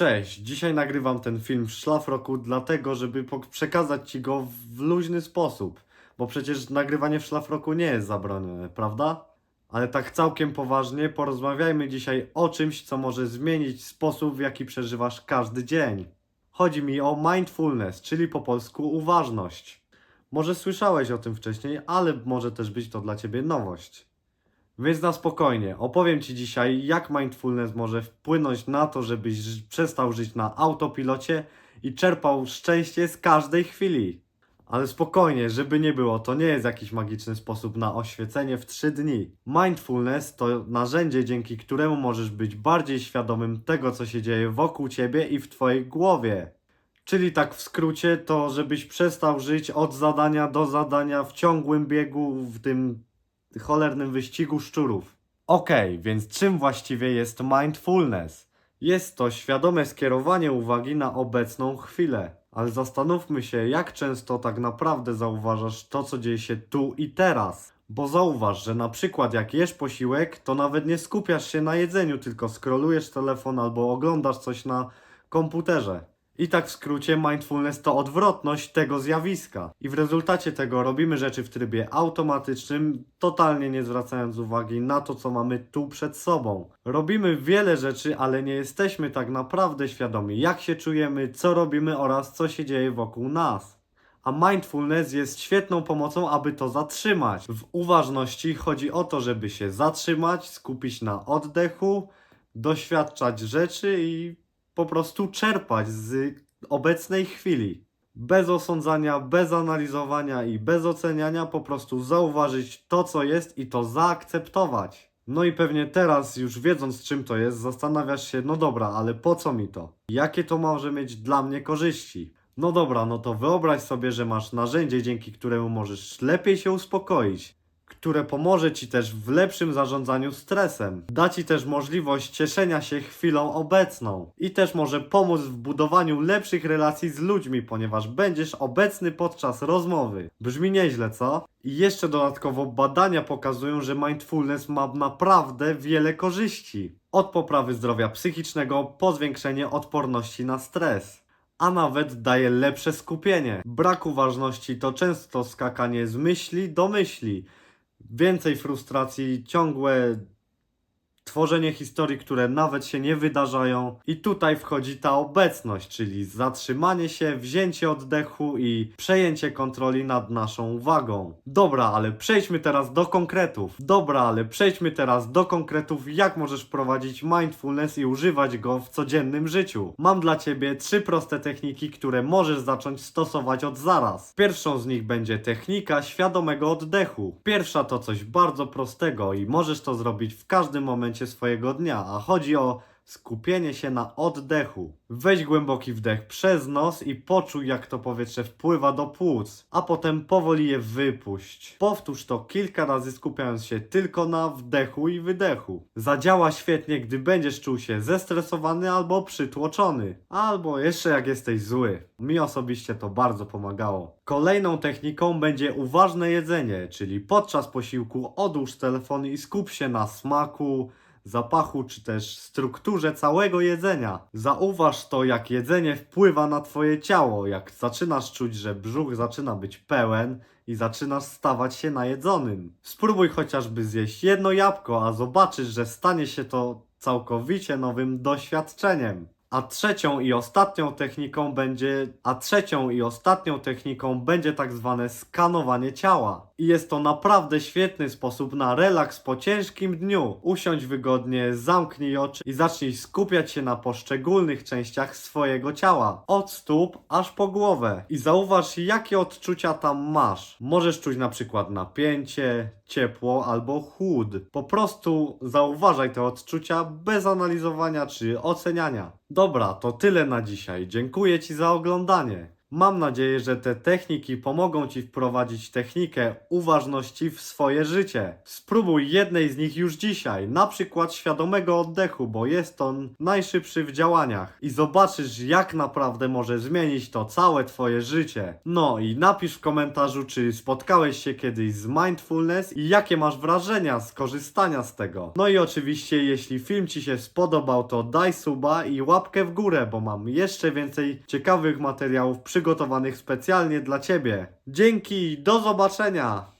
Cześć, dzisiaj nagrywam ten film w szlafroku dlatego, żeby przekazać Ci go w luźny sposób, bo przecież nagrywanie w szlafroku nie jest zabronione, prawda? Ale tak całkiem poważnie porozmawiajmy dzisiaj o czymś, co może zmienić sposób, w jaki przeżywasz każdy dzień. Chodzi mi o mindfulness, czyli po polsku uważność. Może słyszałeś o tym wcześniej, ale może też być to dla Ciebie nowość. Więc na spokojnie, opowiem Ci dzisiaj, jak mindfulness może wpłynąć na to, żebyś przestał żyć na autopilocie i czerpał szczęście z każdej chwili. Ale spokojnie, żeby nie było, to nie jest jakiś magiczny sposób na oświecenie w 3 dni. Mindfulness to narzędzie, dzięki któremu możesz być bardziej świadomym tego, co się dzieje wokół Ciebie i w Twojej głowie. Czyli tak w skrócie, to żebyś przestał żyć od zadania do zadania w ciągłym biegu, w tym cholernym wyścigu szczurów. Okej, więc czym właściwie jest mindfulness? Jest to świadome skierowanie uwagi na obecną chwilę. Ale zastanówmy się, jak często tak naprawdę zauważasz to, co dzieje się tu i teraz. Bo zauważ, że na przykład jak jesz posiłek, to nawet nie skupiasz się na jedzeniu, tylko scrollujesz telefon albo oglądasz coś na komputerze. I tak w skrócie, mindfulness to odwrotność tego zjawiska. I w rezultacie tego robimy rzeczy w trybie automatycznym, totalnie nie zwracając uwagi na to, co mamy tu przed sobą. Robimy wiele rzeczy, ale nie jesteśmy tak naprawdę świadomi, jak się czujemy, co robimy oraz co się dzieje wokół nas. A mindfulness jest świetną pomocą, aby to zatrzymać. W uważności chodzi o to, żeby się zatrzymać, skupić na oddechu, doświadczać rzeczy i po prostu czerpać z obecnej chwili. Bez osądzania, bez analizowania i bez oceniania, po prostu zauważyć to, co jest i to zaakceptować. No i pewnie teraz, już wiedząc czym to jest, zastanawiasz się, no dobra, ale po co mi to? Jakie to może mieć dla mnie korzyści? No dobra, no to wyobraź sobie, że masz narzędzie, dzięki któremu możesz lepiej się uspokoić, które pomoże Ci też w lepszym zarządzaniu stresem. Da Ci też możliwość cieszenia się chwilą obecną i też może pomóc w budowaniu lepszych relacji z ludźmi, ponieważ będziesz obecny podczas rozmowy. Brzmi nieźle, co? I jeszcze dodatkowo badania pokazują, że mindfulness ma naprawdę wiele korzyści. Od poprawy zdrowia psychicznego po zwiększenie odporności na stres a nawet daje lepsze skupienie. Brak uważności to często skakanie z myśli do myśli. Więcej frustracji, ciągłe tworzenie historii, które nawet się nie wydarzają. I tutaj wchodzi ta obecność, czyli zatrzymanie się, wzięcie oddechu i przejęcie kontroli nad naszą uwagą. Dobra, ale przejdźmy teraz do konkretów. Dobra, ale przejdźmy teraz do konkretów, jak możesz prowadzić mindfulness i używać go w codziennym życiu. Mam dla Ciebie trzy proste techniki, które możesz zacząć stosować od zaraz. Pierwszą z nich będzie technika świadomego oddechu. Pierwsza to coś bardzo prostego i możesz to zrobić w każdym momencie swojego dnia, a chodzi o skupienie się na oddechu. Weź głęboki wdech przez nos i poczuj, jak to powietrze wpływa do płuc, a potem powoli je wypuść. Powtórz to kilka razy, skupiając się tylko na wdechu i wydechu. Zadziała świetnie, gdy będziesz czuł się zestresowany albo przytłoczony, albo jeszcze jak jesteś zły. Mi osobiście to bardzo pomagało. Kolejną techniką będzie uważne jedzenie, czyli podczas posiłku odłóż telefon i skup się na smaku, zapachu czy też strukturze całego jedzenia. Zauważ to, jak jedzenie wpływa na Twoje ciało, jak zaczynasz czuć, że brzuch zaczyna być pełen i zaczynasz stawać się najedzonym. Spróbuj chociażby zjeść jedno jabłko, a zobaczysz, że stanie się to całkowicie nowym doświadczeniem. A trzecią i ostatnią techniką będzie, a trzecią i ostatnią techniką będzie tak zwane skanowanie ciała. I jest to naprawdę świetny sposób na relaks po ciężkim dniu. Usiądź wygodnie, zamknij oczy i zacznij skupiać się na poszczególnych częściach swojego ciała. Od stóp aż po głowę. I zauważ jakie odczucia tam masz. Możesz czuć na przykład napięcie, ciepło albo chłód. Po prostu zauważaj te odczucia bez analizowania czy oceniania. Dobra, to tyle na dzisiaj. Dziękuję Ci za oglądanie. Mam nadzieję, że te techniki pomogą Ci wprowadzić technikę uważności w swoje życie. Spróbuj jednej z nich już dzisiaj, na przykład świadomego oddechu, bo jest on najszybszy w działaniach i zobaczysz jak naprawdę może zmienić to całe Twoje życie. No i napisz w komentarzu, czy spotkałeś się kiedyś z mindfulness i jakie masz wrażenia z korzystania z tego. No i oczywiście, jeśli film Ci się spodobał, to daj suba i łapkę w górę, bo mam jeszcze więcej ciekawych materiałów przygotowanych specjalnie dla Ciebie. Dzięki, do zobaczenia!